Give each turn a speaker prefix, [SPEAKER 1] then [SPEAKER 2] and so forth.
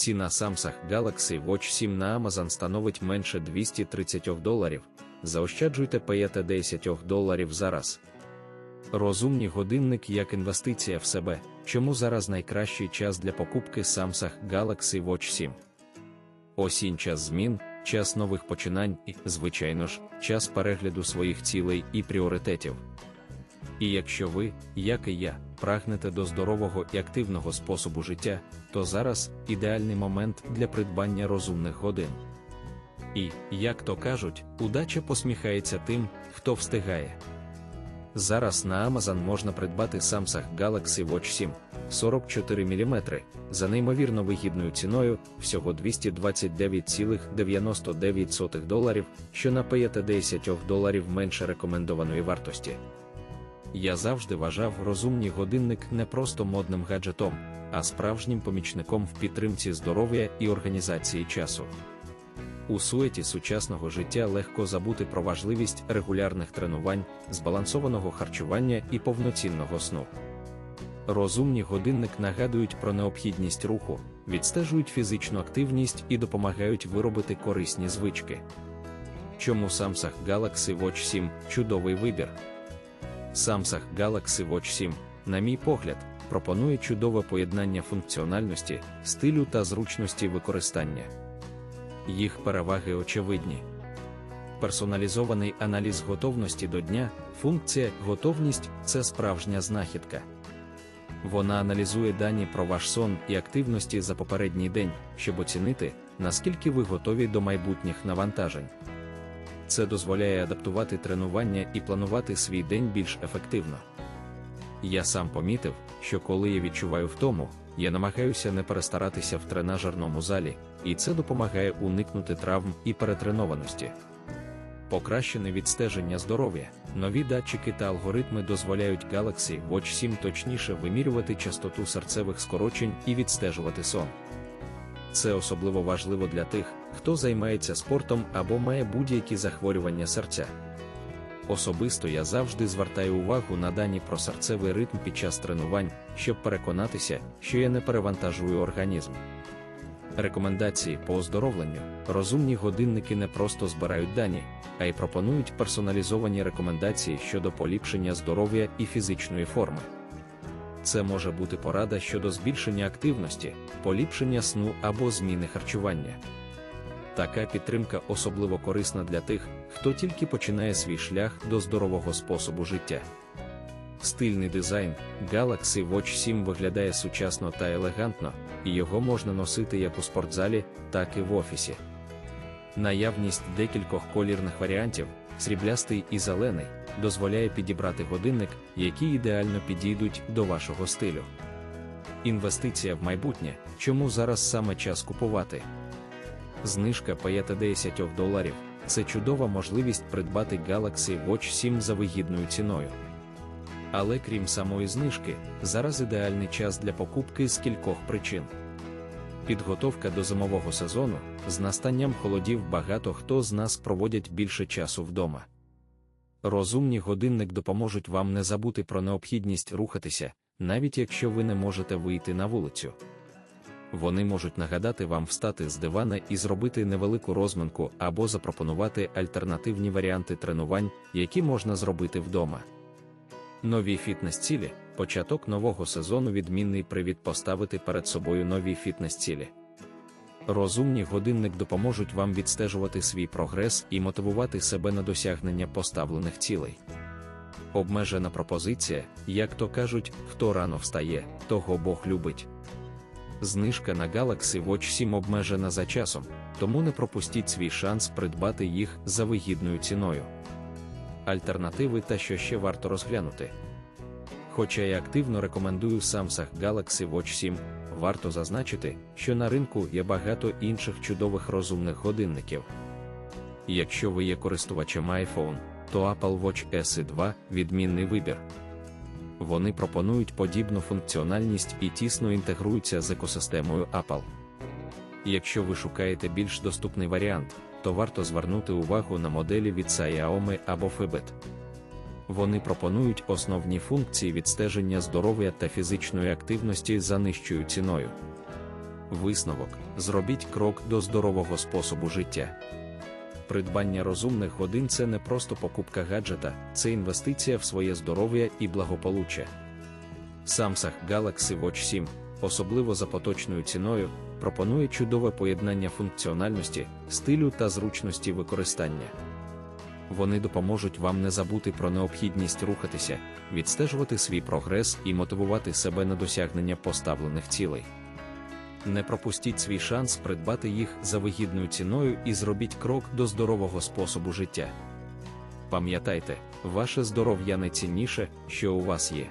[SPEAKER 1] Ціна Samsung Galaxy Watch 7 на Amazon становить менше 230 доларів. Заощаджуйте 50 доларів зараз. Розумні годинник як інвестиція в себе. Чому зараз найкращий час для покупки Samsung Galaxy Watch 7? Осінь час змін, час нових починань і, звичайно ж, час перегляду своїх цілей і пріоритетів. І якщо ви, як і я, прагнете до здорового і активного способу життя, то зараз ідеальний момент для придбання розумних годин. І, як то кажуть, удача посміхається тим, хто встигає. Зараз на Amazon можна придбати Samsung Galaxy Watch 7 44 мм за неймовірно вигідною ціною всього 229,99 доларів, що на 50 доларів менше рекомендованої вартості. Я завжди вважав розумний годинник не просто модним гаджетом, а справжнім помічником в підтримці здоров'я і організації часу. У суеті сучасного життя легко забути про важливість регулярних тренувань, збалансованого харчування і повноцінного сну. Розумні годинник нагадують про необхідність руху, відстежують фізичну активність і допомагають виробити корисні звички. Чому Samsung Galaxy Watch 7 чудовий вибір? Samsung Galaxy Watch 7, на мій погляд, пропонує чудове поєднання функціональності, стилю та зручності використання. Їх переваги очевидні. Персоналізований аналіз готовності до дня, функція готовність це справжня знахідка. Вона аналізує дані про ваш сон і активності за попередній день, щоб оцінити, наскільки ви готові до майбутніх навантажень. Це дозволяє адаптувати тренування і планувати свій день більш ефективно. Я сам помітив, що коли я відчуваю втому, я намагаюся не перестаратися в тренажерному залі, і це допомагає уникнути травм і перетренованості. Покращене відстеження здоров'я, нові датчики та алгоритми дозволяють Galaxy Watch 7 точніше вимірювати частоту серцевих скорочень і відстежувати сон. Це особливо важливо для тих, хто займається спортом або має будь-які захворювання серця. Особисто я завжди звертаю увагу на дані про серцевий ритм під час тренувань, щоб переконатися, що я не перевантажую організм. Рекомендації по оздоровленню розумні годинники не просто збирають дані, а й пропонують персоналізовані рекомендації щодо поліпшення здоров'я і фізичної форми. Це може бути порада щодо збільшення активності, поліпшення сну або зміни харчування. Така підтримка особливо корисна для тих, хто тільки починає свій шлях до здорового способу життя. Стильний дизайн Galaxy Watch 7 виглядає сучасно та елегантно, і його можна носити як у спортзалі, так і в офісі. Наявність декількох колірних варіантів, сріблястий і зелений, дозволяє підібрати годинник, які ідеально підійдуть до вашого стилю. Інвестиція в майбутнє, чому зараз саме час купувати. Знижка 50 доларів це чудова можливість придбати Galaxy Watch 7 за вигідною ціною. Але крім самої знижки, зараз ідеальний час для покупки з кількох причин. Підготовка до зимового сезону з настанням холодів багато хто з нас проводять більше часу вдома. Розумні годинник допоможуть вам не забути про необхідність рухатися, навіть якщо ви не можете вийти на вулицю. Вони можуть нагадати вам встати з дивана і зробити невелику розминку або запропонувати альтернативні варіанти тренувань, які можна зробити вдома. Нові фітнес-цілі початок нового сезону відмінний привід поставити перед собою нові фітнес-цілі. Розумні годинник допоможуть вам відстежувати свій прогрес і мотивувати себе на досягнення поставлених цілей. Обмежена пропозиція, як то кажуть, хто рано встає, того Бог любить. Знижка на Galaxy Watch 7 обмежена за часом, тому не пропустіть свій шанс придбати їх за вигідною ціною. Альтернативи та що ще варто розглянути. Хоча я активно рекомендую Samsung Galaxy Watch 7, варто зазначити, що на ринку є багато інших чудових розумних годинників. Якщо ви є користувачем iPhone, то Apple Watch SE 2 відмінний вибір. Вони пропонують подібну функціональність і тісно інтегруються з екосистемою Apple. Якщо ви шукаєте більш доступний варіант, то варто звернути увагу на моделі від Xiaomi або Fitbit. Вони пропонують основні функції відстеження здоров'я та фізичної активності за нижчою ціною. Висновок: зробіть крок до здорового способу життя. Придбання розумних годин це не просто покупка гаджета, це інвестиція в своє здоров'я і благополуччя. Samsung Galaxy Watch 7, особливо за поточною ціною, пропонує чудове поєднання функціональності, стилю та зручності використання. Вони допоможуть вам не забути про необхідність рухатися, відстежувати свій прогрес і мотивувати себе на досягнення поставлених цілей. Не пропустіть свій шанс придбати їх за вигідною ціною і зробіть крок до здорового способу життя. Пам'ятайте, ваше здоров'я найцінніше, що у вас є.